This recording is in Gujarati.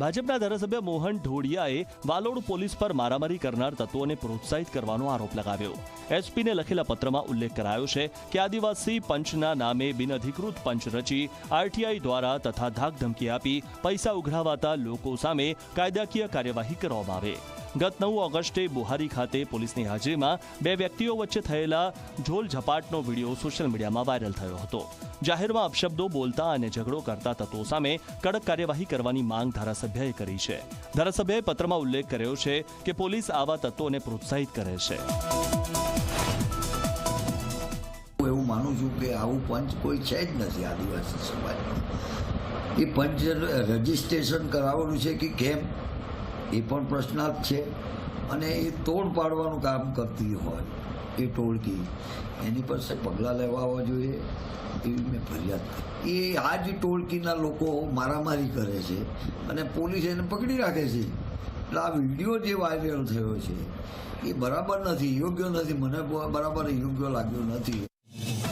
ભાજપના ધારાસભ્ય મોહન ઢોડિયાએ વાલોડ પોલીસ પર મારામારી કરનાર તત્વોને પ્રોત્સાહિત કરવાનો આરોપ લગાવ્યો. એસપીને લખેલા પત્રમાં ઉલ્લેખ કરાયો છે કે આદિવાસી પંચના નામે બિનઅધિકૃત પંચ રચી આરટીઆઈ દ્વારા તથા ધાકધમકી આપી પૈસા ઉઘરાવાતા લોકો સામે કાયદાકીય કાર્યવાહી કરવામાં આવે. ગત નવ ઓગસ્ટે બુહારી ખાતે પોલીસની હાજરીમાં બે વ્યક્તિઓ વચ્ચે થયેલા ઝોલ વીડિયો સોશિયલ મીડિયામાં વાયરલ થયો હતો. જાહેરમાં અપશબ્દો બોલતા અને ઝઘડો કરતા તત્વો સામે કડક કાર્યવાહી કરવાની માંગ ધારાસભ્યએ કરી છે. ધારાસભ્યએ પત્રમાં ઉલ્લેખ કર્યો છે કે પોલીસ આવા તત્વોને પ્રોત્સાહિત કરે છે. એવું માનું છું કે આવું પંચ કોઈ છે જ નથી આદિવાસી સમાજમાં. એ પંચ રજીસ્ટ્રેશન કરાવવાનું છે કે કેમ? એ પણ પ્રશ્નાર્થ છે. અને એ તોડ પાડવાનું કામ કરતી હોય એ ટોળકી, એની પાસે પગલાં લેવા જોઈએ એવી મેં ફરિયાદ એ આ જ ટોળકીના લોકો મારામારી કરે છે અને પોલીસ એને પકડી રાખે છે. એટલે આ વીડિયો જે વાયરલ થયો છે, એ બરાબર નથી, યોગ્ય નથી. મને બરાબર યોગ્ય લાગ્યો નથી.